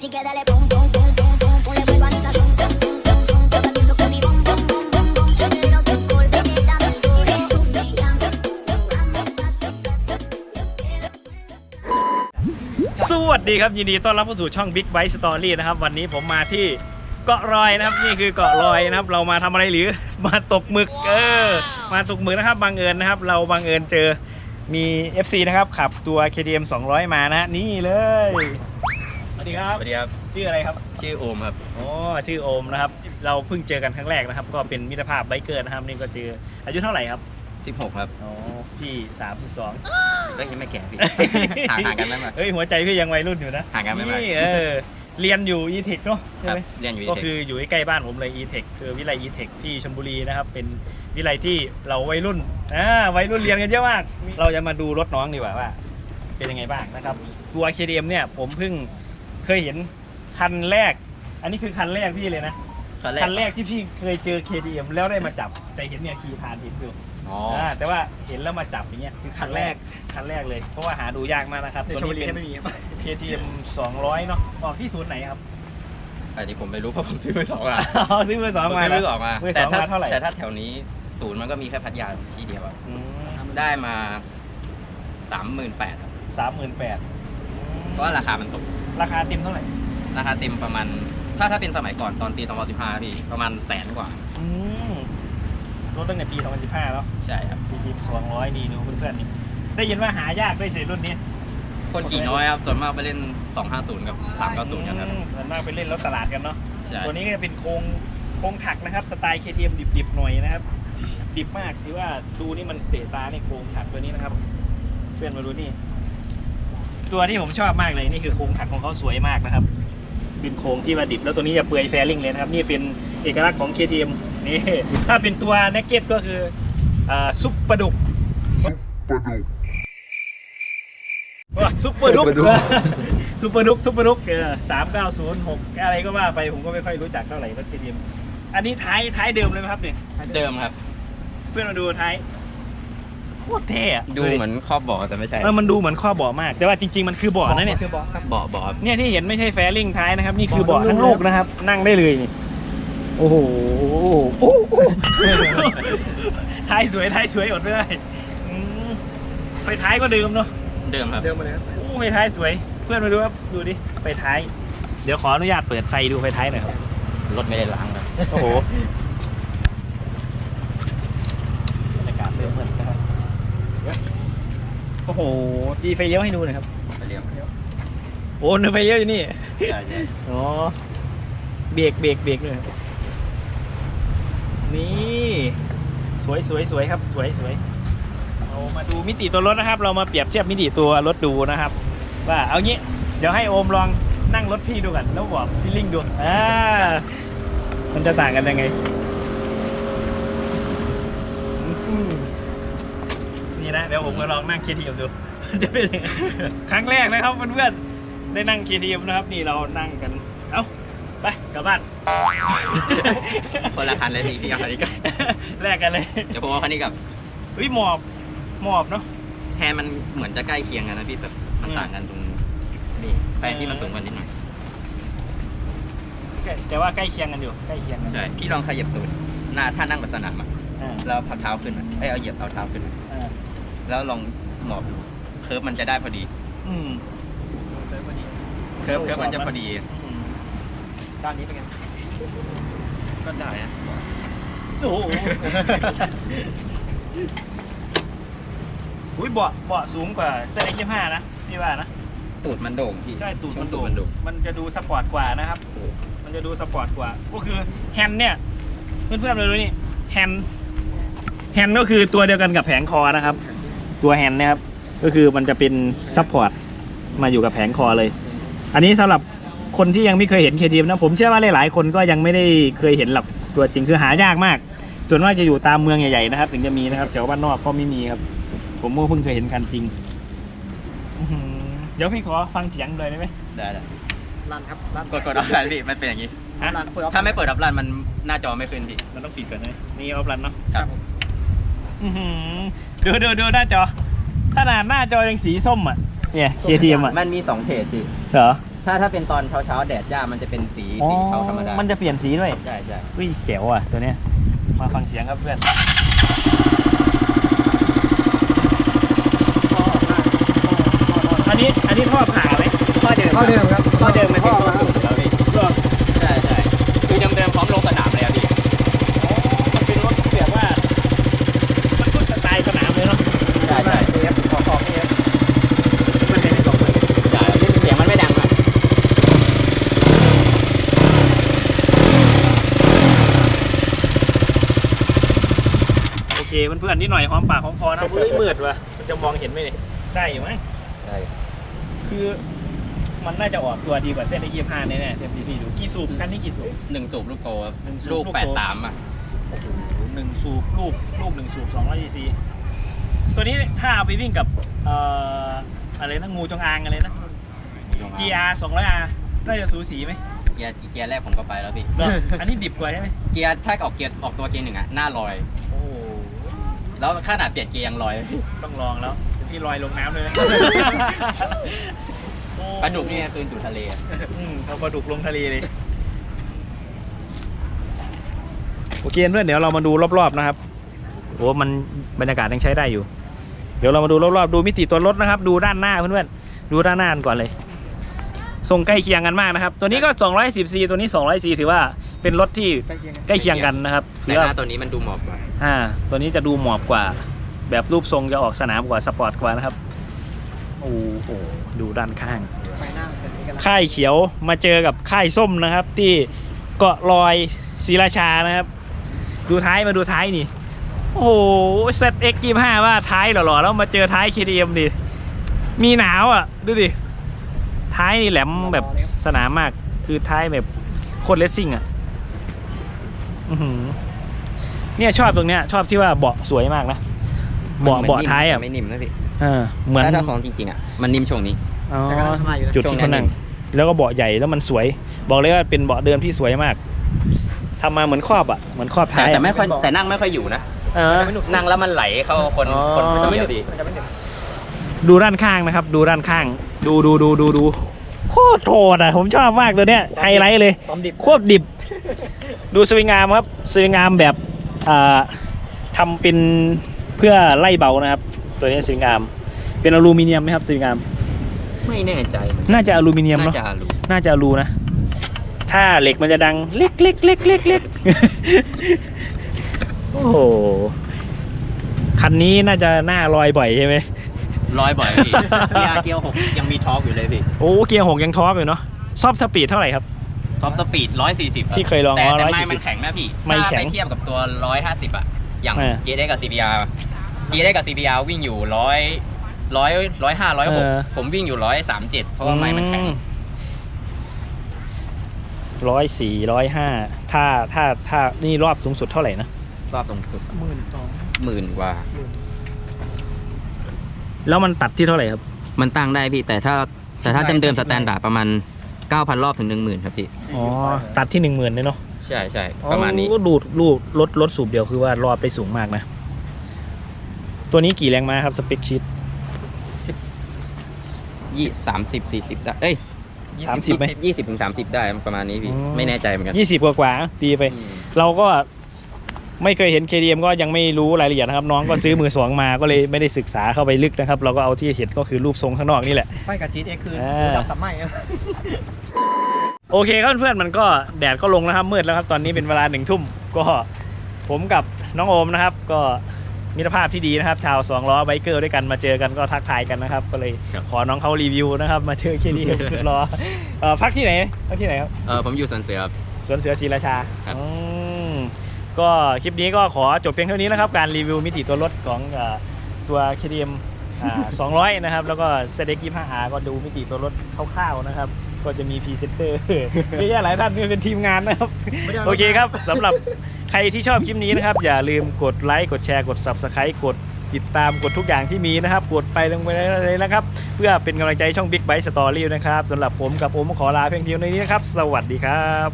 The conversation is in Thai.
Así que dale pum pum pum pum pum pum le vuelvo a mi sazón son son son son yo te pienso con mi bom bom bom bom bom yo quiero que volverte dame duro tú me llamas amo a tu casa yo quiero สวัสดีครับยินดีต้อนรับเข้าสู่ช่อง Big Bite Story นะครับ วันนี้ผมมาที่เกาะรอยนะครับ นี่คือเกาะรอยนะครับ เรามาทำอะไรหรือ มาตกหมึกเออ มาตกหมึกนะครับบังเอิญนะครับ เราบังเอิญเจอมี FC นะครับขับตัว KTM 200 มานะฮะนี่เลยส วัสดีครับ สวัสดีครับ ชื่ออะไรครับ ชื่อโอมครับอ๋อชื่อโอมนะครับ เราเพิ่งเจอกันครั้งแรกนะครับ ก็เป็นมิตรภาพไบเกอร์นะครับ นี่ก็เจออายุเท่าไหร่ครับ16 ครับอ๋อพี่32ก็ยังไม่แก่พี่ ห่างห่างกันไหมมา เฮ้ยหัวใจพี่ยังวัยรุ่นอยู่นะห่างกันไม่มากนี่เออเรียนอยู่ e t e c h เนาะคใช่รับไหม เรียนอยู่ก็ที่คืออยู่ใกล้ๆบ้านผมเลย e t e c h คือวิไล e t e c h ที่ชลบุรีนะครับ เป็นวิไลที่เราวัยรุ่นอ่าวัยรุ่นเรียนกันเยอะมาก เราจะมาดูรถน้องดีกว่าว่า เป็นยังไงบ้างนะครับ ตัว KTM เนี่ยผมเพิ่ง เคยเห็นคันแรก อันนี้คือคันแรกพี่เลยนะ คันแรกคันแรกที่พี่เคยเจอ KTM แล้วได้มาจับ แต่เห็นเนี่ยขี่ผ่านเห็นอยู่อ๋ออ่าแต่ว่าเห็นแล้วมาจับอย่างเงี้ยคือคันแรกคันแรกเลย เพราะว่าหาดูยากมากนะครับในตัวชมบุรีนี้ไม่เป็นมีครับ KTM 200 เนาะออกที่ศูนย์ไหนครับ อันนี้ผมไม่รู้เพราะผมซื้อมือสองมาอ๋อซื้อมือสองผมมาซื้อมือสองมามือสแต่องถ้ามาเท่าไหร่แต่ถ้าแถวนี้ศูนย์มันก็มีแค่พัทยาที่เดียวอะได้มาสามหมื่นแปดสามหมื่นแปดเพราะว่าราคามันตก ราคาเต็มเท่าไหร่ราคาเต็มประมาณ ถ้าถ้าเป็นสมัยก่อนตอนปี 2015 พี่ ประมาณแสนกว่า อืมรถตั้งแต่ปี 2015 แล้วใช่ครับ CTM 200 นี่ดูเพื่อนๆนี่ ได้ยินว่าหายากด้วยสิรุ่นนี้คนขี่น้อยครับ ส่วนมากไปเล่น 250 กับ 390กันครับอืมส่วนมากไปเล่นรถตลาดกันเนาะใช่ ตัวนี้ก็จะเป็นโครงโครงถักนะครับ สไตล์ KTM ดิบๆหน่อยนะครับ ดิบมากที่ว่าดูนี่มันเตะตาในโครงถักตัวนี้นะครับ เพื่อนมาดูนี่ ตัวที่ผมชอบมากเลยนี่คือโครงถักของเขาสวยมากนะครับเป็นโครงที่ว่าดิบแล้วตัวนี้จะเปลือยแฟริงเลยนะครับ นี่เป็นเอกลักษณ์ของ KTM นี่ถ้าเป็นตัวเนกเก็ตก็คืออ่าซุปปลาดุกว้าซุปเปอร์ดุกซุปเปอร์ดุกซุปเปอร์ดุกเออสามเก้าศูนย์หกอะไรก็ว่าไปผมก็ไม่ค่อยรู้จักเท่าไหร่รถ KTM อันนี้ท้ายท้ายเดิมเลยไหมครับเนี่ยเดิมครับ เพื่อนมาดูท้ายโคตรเท่อะดูเหมือนครอบเบาะแต่ไม่ใช่เออมันดูเหมือนข้อเบาะมาก แต่ว่าจริง ๆ มันคือเบาะนะเนี่ย คือบอกครับเบาะเบาะครับเนี่ยที่เห็นไม่ใช่แฟริ่งท้ายนะครับ นี่คือเบาะทั้งลูกนะครับ นั่งได้เลยนี่โอ้โหโอ้โหท้ายสวยท้ายสวยอดไม่ได้อืมไฟท้ายก็เดิมเนาะเดิมครับเดิมมาเลยครับโอ้ไฟท้ายสวย เพื่อนมาดูครับดูดิไฟท้าย เดี๋ยวขออนุญาตเปิดไฟดูไฟท้ายหน่อยครับรถไม่ได้ล้างครับโอ้โหบรรยากาศเริ่มมืดนะครับ โอ้โหตีไฟเลี้ยวให้ดูหน่อยครับไปเรียมโอ้เนไฟเลี้ยวอยู่นี่ใช่ใช่อ๋อเบรกเบรกเบรกเลยนี่สวยสวยสวยครับสวยสวยเรามาดูมิติตัวรถนะครับ เรามาเปรียบเทียบมิติตัวรถดูนะครับ ว่าเอางี้ เดี๋ยวให้โอมลองนั่งรถพี่ดูกันแล้วบอกฟีลลิ่งดูอ่ามันจะต่างกันยังไงอืม นี่นะเดี๋ยวผมจะลองนั่ง KTM ดูจะเป็นยังไงครั้งแรกนะครับเพื่อนๆได้นั่ง KTM นะครับ นี่เรานั่งกันเอ้าไปกลับบ้านคนละคันเลยพี่พี่เอาคันนี้กับแลกกันเลยเดี๋ยวผมเอาคันนี้กับเฮ้ยหมอบหมอบเนาะแฮนด์มันเหมือนจะใกล้เคียงกันนะพี่แบบมันอืมต่างกันตรงนี่แปลงที่มันสูงกว่านิดหน่อยแต่ว่าใกล้เคียงกันอยู่ใกล้เคียงกันใช่พี่ลองขยับตูดหน้าถ้านั่งบนสนามอะอ่าแล้วพักเท้าขึ้นอะเอ้ยเอาเหยียบเอาเท้าขึ้นอะอ่า แล้วลองหมอบดูเคิร์ฟมันจะได้พอดี อืมเคิร์ฟเคิร์ฟมันจะพอดีอืมด้านนี้เป็นไงก็ได้นะโอ้โหอุ้ยเบาะเบาะสูงกว่าเส้นเอ็กยี่ห้านะพี่ว่านะ ตูดมันโด่งพี่ใช่ตูดช่วมังนตูโด่ดมันโด่งมันจะดูสปอร์ตกว่านะครับ มันจะดูสปอร์ตกว่า ก็คือแฮนด์เนี่ย เพื่อนๆเลยดูนี่แฮนด์แฮนด์ก็คือตัวเดียวกันกับแผงคอนะครับ ตัวแฮนด์นะครับ ก็คือมันจะเป็นซัพพอร์ตมาอยู่กับแผงคอเลย อันนี้สำหรับคนที่ยังไม่เคยเห็น KTM นะผมเชื่อว่าหลายๆคนก็ยังไม่ได้เคยเห็นหรอกตัวจริงคือหายากมาก ส่วนมากจะอยู่ตามเมืองใหญ่ๆนะครับ ถึงจะมีนะครับแถวบ้านนอกก็ไม่มีครับ ผมก็เพิ่งเคยเห็นคันจริงอื้อหือเดี๋ยวพี่ขอฟังเสียงเลยได้ไหมได้ได้รันครับรันกดกดออฟไลน์พี่มันเป็นอย่างนี้ฮะรันเปิดออฟถ้าไม่เปิดออฟไลน์มันหน้าจอไม่ขึ้นพี่เราต้องปิดก่อนนะนี่ออฟรันเนาะครับ อื้อหือดูดูดูหน้าจอ ขนาดหน้าจอยังสีส้มอะ เนี่ย KTM อะมันมีสองเทรดพี่เหรอถ้าถ้าเป็นตอนเช้าเช้าๆแดดจ้ามันจะเป็นสีสีเทาธรรมดามันจะเปลี่ยนสีด้วยใช่ใช่อุ้ยเจ๋วอะตัวเนี้ย มาฟังเสียงครับเพื่อน อันนี้อันนี้ท่อผ่าไหม ข้อเดิมเข้าเดิมครับข้อเดิมมันเป็นตัวสูงแล้วพี่ เหรอ ใช่ใช่คือเดิมเดิมๆพร้อมลงสนามเลยอะพี่ มันเป็นรถแบบว่า มันก็สไตล์สนามเลยเนาะ ใช่ใช่ เอฟขอขอบนี่ครับ มันเป็นสองเลย ใช่เสียงมันไม่ดังอะ โอ เคเพื่อนๆนิดหน่อยหอมปากหอมคอนะเฮ้ยมืดว่ะมันจะมองเห็นไหมเนี่ยได้อยู่ไหมใช่คือมันน่าจะออกตัวดีกว่าเส้นไอ้ยี่ห้าแน่ๆเต็มที่พี่ดูกี่สูบคันนี้กี่สูบหนึ่งสูบลูกโตครับหนึ่งสูบลูกลูกโตแปดสามอะโอ้โหหนึ่งสูบลูกลูกหนึ่งสูบสองร้อยซีตัวนี้ถ้าเอาไปวิ่งกับเอ่ออะไรนะงูจงอางอะไรนะ GR 200R น่าจะสูสีไหมเกียร์เกียร์แรกผมก็ไปแล้วพี่เหรออันนี้ดิบกว่าใช่ไหมเกียร์ถ้าออกเกียร์ออกตัวเกียร์หนึ่งอะหน้าลอยโอ้โห แล้วขนาดเปลี่ยนเกียร์ยังลอยเลยพี่ต้องลองแล้วเดี๋ยวพี่ลอยลงน้ำเลยนะ ปลาดุกนี่คืนสู่ทะเลอะอืมเอาปลาดุกลงทะเลเลย โอเคเพื่อนเดี๋ยวเรามาดูรอบๆนะครับโอ้มันบรรยากาศยังใช้ได้อยู่ เดี๋ยวเรามาดูรอบๆดูมิติตัวรถนะครับ ดูด้านหน้าเพื่อนๆดูด้านหน้ากันก่อนเลยทรงใกล้เคียงกันมากนะครับ ตัวนี้ก็210ซีตัวนี้200ซีถือว่าเป็นรถที่ใกล้เคียงกันใกล้เคียงกันนะครับถืแต่อว่าหน้าตัวนี้มันดูเหมาะกว่า อ่า ตัวนี้จะดูหมอบกว่า แบบรูปทรงจะออกสนามกว่าสปอร์ตกว่านะครับ โอ้โห ดูด้านข้าง ไฟหน้าเป็นนี้กันแล้วค่ายเขียวมาเจอกับค่ายส้มนะครับ ที่เกาะลอยศรีราชานะครับ ดูท้ายมาดูท้ายนี่ โอ้โหเซตเอ็กยี่ห้าว่าท้ายหล่อๆ แล้วมาเจอท้าย KTM ดิ มีหนาวอะ ดูดิ ท้ายนี่แหลมแบบสนามมาก คือท้ายแบบโคตรเลสซิ่งอะ อื้อหือ เนี่ยชอบตรงเนี้ยชอบที่ว่าเบาะสวยมากนะเบาะมันเบาะท้ายอะไม่นิ่มนะพี่เออเหมือนถ้าถ้าของจริงๆอะมันนิ่มช่วงนี้อ๋อแต่ก็ทำลายอยู่นะจุดที่เขานั่งแล้วก็เบาะใหญ่แล้วมันสวย บอกเลยว่าเป็นเบาะเดิมที่สวยมากทำมาเหมือนครอบอะเหมือนครอบแต่ท้ายแต่อะไม่ค่อยแต่นั่งไม่ค่อยอยู่นะเออนั่งแล้วมันไหลเข้าคนอ๋อคนมันจะไม่เดีหยนึวบดีมันจะไม่หนึบดูด้านข้างนะครับ ดูด้านข้าง ดูดูดูดูดูโคตรโหดอะผมชอบมากตัวเนี้ยไฮไลท์เลยความดิบโคตรดิบ ดูสวิงงามครับสวิงงามแบบ อ่าทำเป็นเพื่อไล่เบานะครับ ตัวนี้สวิงงามเป็นอลูมิเนียมไหมครับสวิงงามไม่แน่ใจ น่าจะอลูมิเนียมน่าเนาะจะรู้น่าจะรูนะ ถ้าเหล็กมันจะดังเล็กเล็กเล็กเล็กเล็กโอ้โหคันนี้น่าจะหน้าลอยบ่อยใช่ไหมร้อยบ่อยพี่เกียร์เกียร์หกยังมีทอร์กอยู่เลยพี่โอ้เกียร์หกยังทอร์กอยู่เนาะซอบสปีดเท่าไหร่ครับ ท็อปสปีดร้อยสี่สิบที่เคยลองแต่อ๋อแต่140ไม้มันแข็งนะพี่ไม่ถ้าแข็งไปเทียบกับตัวร้อยห้าสิบอะอย่าง อ่าเจได้กับ CBR เจได้กับ CBR วิ่งอยู่ร้อยร้อยร้อยห้าร้อยหกเออ ผมวิ่งอยู่ร้อยสามเจ็ดเพราะว่าไม้มันแข็ง ร้อยสี่ร้อยห้าถ้าถ้าถ้านี่รอบสูงสุดเท่าไหร่นะ รอบตรงสุดหมื่นสองหมื่นกว่า แล้วมันตัดที่เท่าไหร่ครับ มันตั้งได้พี่ แต่ถ้าแต่ถ้าเดิมเดิมสแตนดาร์ดประมาณ 9,000 รอบถึง 10,000 ครับพี่ อ๋อ ตัดที่หนึ่งหมื่นเลยเนาะใช่ใช่ประมาณนี้ อ๋อดูดรูดรถรถสูบเดียวคือว่ารอบได้สูงมากนะ ตัวนี้กี่แรงม้าครับสเปคชีตยี่สามสิบสี่สิบได้เอ้ยสามสิบไหม ยี่สิบถึงสามสิบได้ประมาณนี้พี่ อ๋อ ไม่แน่ใจเหมือนกันยี่สิบกว่ากว่าๆตีไป อืมเราก็ไม่เคยเห็น KDM ก็ยังไม่รู้รายละเอียดนะครับ น้องก็ซื้อมือสองมาก็เลยไม่ได้ศึกษาเข้าไปลึกนะครับ เราก็เอาที่เห็นก็คือรูปทรงข้างนอกนี่แหละ ไฟกับจีเอ็กคืออ่าดับกับไหม้ครับ โอเคครับเพื่อนๆมันก็แดดก็ลงแล้วครับมืดแล้วครับตอนนี้เป็นเวลาหนึ่งทุ่มก็ผมกับน้องโอมนะครับ ก็มิตรภาพที่ดีนะครับ ชาวสองล้อไบเกอร์ด้วยกันมาเจอกันก็ทักทายกันนะครับ ก็เลยขอน้องเขารีวิวนะครับ มาเจอ KDM สุดรอเอ่อพักที่ไหนพักที่ไหนครับเออผมอยู่สวนเสือครับสวนเสือศรีราชาครับอืมก็คลิปนี้ก็ขอจบเพียงเท่านี้นะครับ การรีวิวมิติตัวรถของเอ่อตัว KTM อ่า200 นะครับ แล้วก็ ZX 25R ก็ดูมิติตัวรถคร่าวๆนะครับ ก็จะมีพรีเซนเตอร์เยอะแยะหลายท่านเป็นทีมงานนะครับไม่ได้เอาโอเคครับสำหรับใครที่ชอบคลิปนี้นะครับ อย่าลืมกดไลค์กดแชร์กด Subscribe กดติดตามกดทุกอย่างที่มีนะครับ กดไปลงไปเลยนะครับ เพื่อเป็นกำลังใจให้ช่อง Big Bite Story นะครับสำหรับผมกับโอมขอลาเพียงเพียงเท่านี้นะครับ สวัสดีครับ